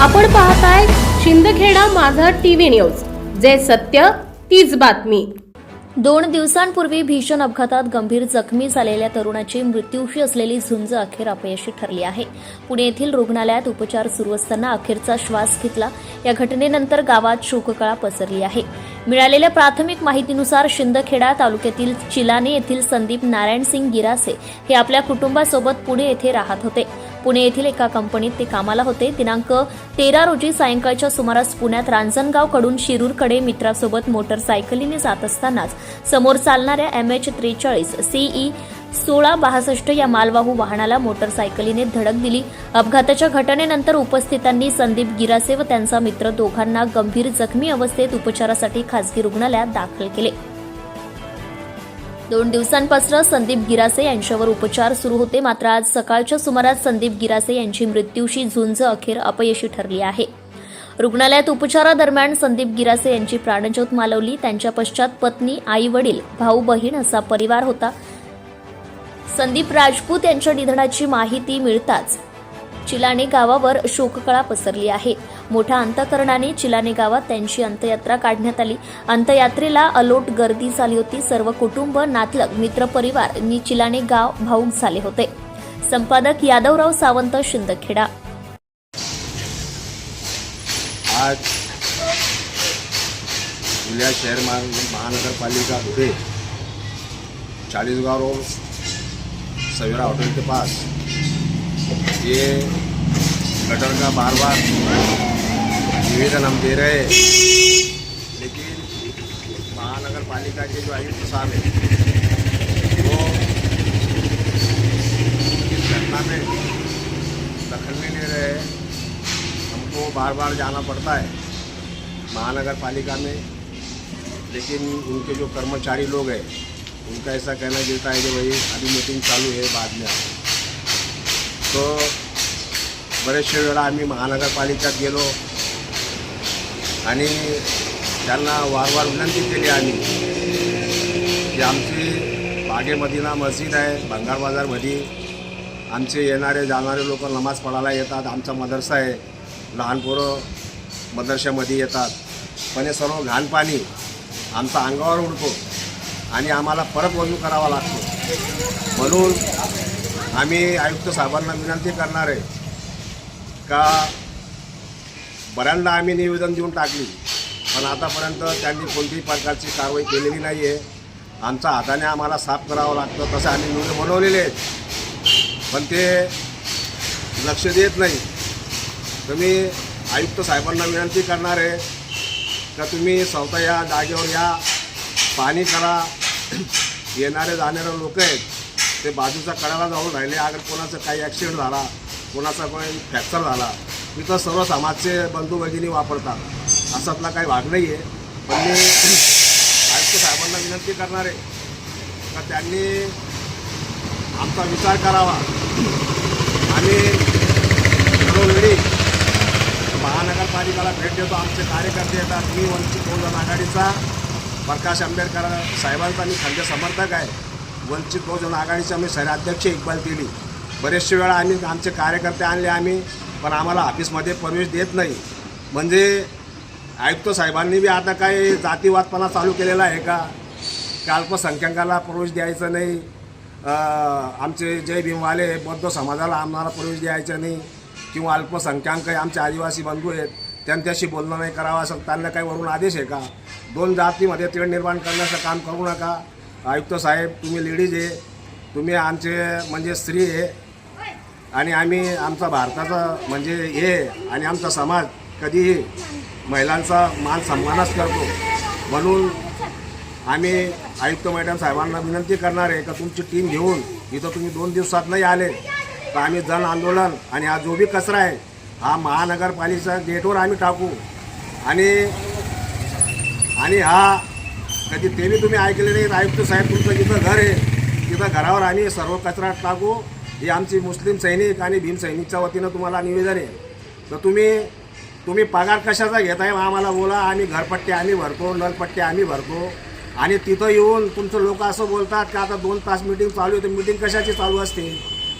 आपण पाहताय शिंदखेडा माझा टीव्ही न्यूज. जे सत्य तीच बातमी. दोन दिवसांपूर्वी भीषण अपघातात गंभीर जखमी झालेल्या तरुणाची मृत्यूशी असलेली झुंज अखेर अपयशी ठरली आहे. पुणे येथील रुग्णालयात उपचार सुरू असताना अखेरचा श्वास घेतला. या घटनेनंतर गावात शोककळा पसरली आहे. मिळालेल्या प्राथमिक माहितीनुसार शिंदखेडा तालुक्यातील चिलाने येथील संदीप नारायण सिंग गिरासे हे आपल्या कुटुंबासोबत पुणे येथे राहत होते. पुणे येथील एका कंपनीत ते कामाला होते. दिनांक तेरा रोजी सायंकाळच्या सुमारास पुण्यात रांजणगावकडून शिरूरकडे मित्रासोबत मोटरसायकलीने जात असतानाच समोर चालणाऱ्या एम एच त्रेचाळीस सीई सोळा बासष्ट या मालवाहू वाहनाला मोटरसायकलीने धडक दिली. अपघाताच्या घटनेनंतर उपस्थितांनी संदीप गिरासे व त्यांचा मित्र दोघांना गंभीर जखमी अवस्थेत उपचारासाठी खासगी रुग्णालयात दाखल केले. दोन दिवसांपासून संदीप गिरासे यांच्यावर उपचार सुरू होते. मात्र आज सकाळच्या सुमारास संदीप गिरासे यांची मृत्यूशी झुंज अखेर अपयशी ठरली आहे. रुग्णालयात उपचारादरम्यान संदीप गिरासे यांची प्राणज्योत मालवली त्यांच्या पश्चात पत्नी आई वडील भाऊ बहीण असा परिवार होता. संदीप राजपूत यांच्या निधनाची माहिती मिळताच चिलाने गावावर शोककळा पसरली आहे. मोठ्या अंतकरणाने चिलाने गावात त्यांची अंत्ययात्रा काढण्यात आली. अंत्ययात्रेला अलोट गर्दी झाली होती. सर्व कुटुंब नातलग मित्रपरिवार चिलाने गाव भाऊक झाले होते. संपादक यादवराव सावंत शिंदखेडा. आज जुलिया शहर महानगरपालिका धुळे चाळीसगाव रोड सवेरा होटल के पास ये गटर का बार बार निवेदन हम दे रहे हैं। लेकिन महानगर पालिका के जो आयुक्त साहब हैं, वो इस घटना में दखल नहीं ले रहे हमको बार बार जाना पड़ता है महानगर पालिका में। लेकिन उनके जो कर्मचारी लोग हैं, उनका ऐसा कहना देता है कि भाई, अभी मीटिंग चालू है बाद में। तो बरेचशे वेळा आम्ही महानगरपालिकेत गेलो. आणि त्यांना वारंवार विनंती केली आम्ही की आमची बागे मदिना मस्जिद आहे भंगार बाजारमध्ये आमचे येणारे जाणारे लोक नमाज पडायला येतात आमचा मदरसा आहे. लहान पोरं मदरशामध्ये येतात. पण हे सर्व घाण पाणी आमचा अंगावर उडतो आणि आम्हाला परत वजू करावा लागतो. म्हणून आम्ही आयुक्त साहेबांना विनंती करणार आहे का बऱ्यांदा आम्ही निवेदन देऊन टाकली. पण आतापर्यंत त्यांनी कोणतीही प्रकारची कारवाई केलेली नाही आहे आमच्या हाताने आम्हाला साफ करावं लागतं तसं आम्ही व्हिडिओ बनवलेले आहेत. पण ते लक्ष देत नाही. तर मी आयुक्त साहेबांना विनंती करणार आहे का तुम्ही स्वतः या जागेवर या पाणी करा. येणारे जाणारे लोक आहेत ते बाजूचा कडाला जाऊन राहिले अगर कोणाचं काही ॲक्सिडेंट झाला कोणाचा काही फ्रॅक्चर झाला तिथं सर्व समाजचे बंधू भगिनी वापरतात. असातला काही भाग नाही आहे पण मी आयुक्त साहेबांना विनंती करणार आहे का त्यांनी आमचा विचार करावा. आणि वेळोवेळी महानगरपालिकेला भेट देतो. आमचे कार्यकर्ते येतात. मी वंचित बहुजन आघाडीचा प्रकाश आंबेडकर साहेबांचा मी खंड समर्थक आहे. वंचित बहुजन आघाडीचा मी शहराध्यक्ष इक्बाल दिली बरेचशे वेळा आम्ही आमचे कार्यकर्ते आणले आम्ही पण आम्हाला ऑफिसमध्ये प्रवेश देत नाही. म्हणजे आयुक्त साहेबांनी बी आता काय जातीवादपणा चालू केलेला आहे का? की अल्पसंख्याकाला प्रवेश द्यायचा नाही? आमचे जय भीमवाले बौद्ध समाजाला आम्हाला प्रवेश द्यायचा नाही. किंवा अल्पसंख्याक आमचे आदिवासी बंधू आहेत त्यांच्याशी बोलणं नाही करावं असं त्यांना काही वरून आदेश आहे का? दोन जातीमध्ये तेढ निर्माण करण्याचं काम करू नका. आयुक्त साहेब तुम्ही लेडीज आहे. तुम्ही आमचे म्हणजे स्त्री आहे. आणि आम्ही आमचा भारताचा म्हणजे हे आणि आमचा समाज कधीही महिलांचा मान सन्मानच करतो. म्हणून आम्ही आयुक्त मॅडम साहेबांना विनंती करणार आहे का तुमची टीम घेऊन इथं तुम्ही दोन दिवसात नाही आले तर आम्ही जन आंदोलन आणि हा जो बी कचरा आहे हा महानगरपालिकेच्या गेटवर आम्ही टाकू. आणि आणि हा कधी तेही तुम्ही ऐकले नाही आयुक्त साहेब तुमचं जिथं घर आहे तिथं घरावर आम्ही सर्व कचरा टाकू. ही आमची मुस्लिम सैनिक आणि भीम सैनिकच्या वतीनं तुम्हाला निवेदन आहे. तर तुम्ही तुम्ही पगार कशाचा घेताय आम्हाला बोला. आम्ही घरपट्टे आम्ही भरतो नलपट्टे आम्ही भरतो. आणि तिथं येऊन तुमचं लोक असं बोलतात की आता दोन तास मिटिंग चालू आहे तर मिटिंग कशाची चालू असते?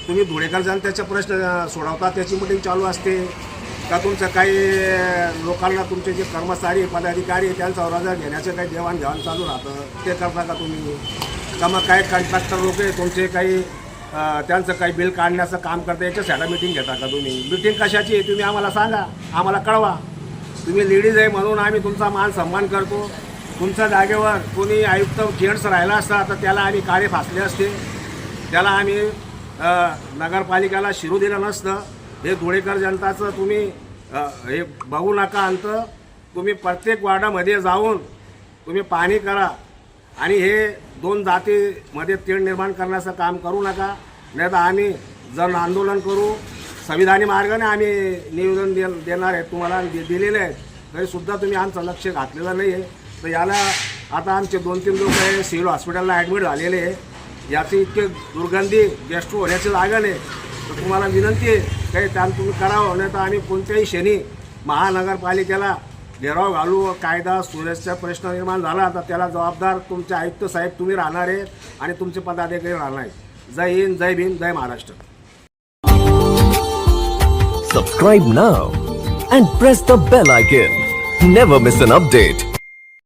तुम्ही धुळेकर जनतेचे प्रश्न सोडवता त्याची मिटिंग चालू असते. का तुमचं काही लोकांना तुमचे जे कर्मचारी पदाधिकारी त्यांचा रजा घेण्याचं काही देवाणघेवाण चालू राहतं ते करता का तुम्ही? का मग काही कॉन्ट्रॅक्टर लोक आहे तुमचे काही त्यांचं काही बिल काढण्याचं काम करता याच्यासाठी मिटिंग घेता का तुम्ही? मिटिंग कशाची आहे? तुम्ही आम्हाला सांगा. आम्हाला कळवा. तुम्ही लेडीज आहे म्हणून आम्ही तुमचा मान सन्मान करतो. तुमच्या जागेवर कोणी आयुक्त जेंट्स राहिला असता तर त्याला आम्ही काळे फासले असते. त्याला आम्ही नगरपालिकेला शिरू दिलं नसतं. हे धुळेकर जनताचं तुम्ही हे बघू नका अंत. तुम्ही प्रत्येक वार्डामध्ये जाऊन तुम्ही पाणी करा. आणि हे दोन जातीमध्ये तेढ निर्माण करण्याचं काम करू नका. नाही तर आम्ही जन आंदोलन करू. संविधानी मार्गाने आम्ही निवेदन दे देणार आहे. तुम्हाला दि- दिलेले आहे तरीसुद्धा तुम्ही आमचं लक्ष घातलेलं नाही आहे तर याला आता आमचे दोन तीन लोक हे सिव्हिल हॉस्पिटलला ॲडमिट झालेले आहे. याची इतके दुर्गंधी गेस्ट होण्याची लागण आहे. तर तुम्हाला विनंती आहे काही काम तुम्ही करावं. नाही तर आम्ही कोणत्याही क्षणी महानगरपालिकेला घेराव घालू कायदा सुरक्षा प्रश्न निर्माण झाला तर त्याला जबाबदार तुमचे आयुक्त साहेब तुम्ही राहणार आहे आणि तुमचे पदाधिकारी राहणार आहे जय हिंद जय भीम जय Maharashtra. Subscribe now and press the bell icon never miss an update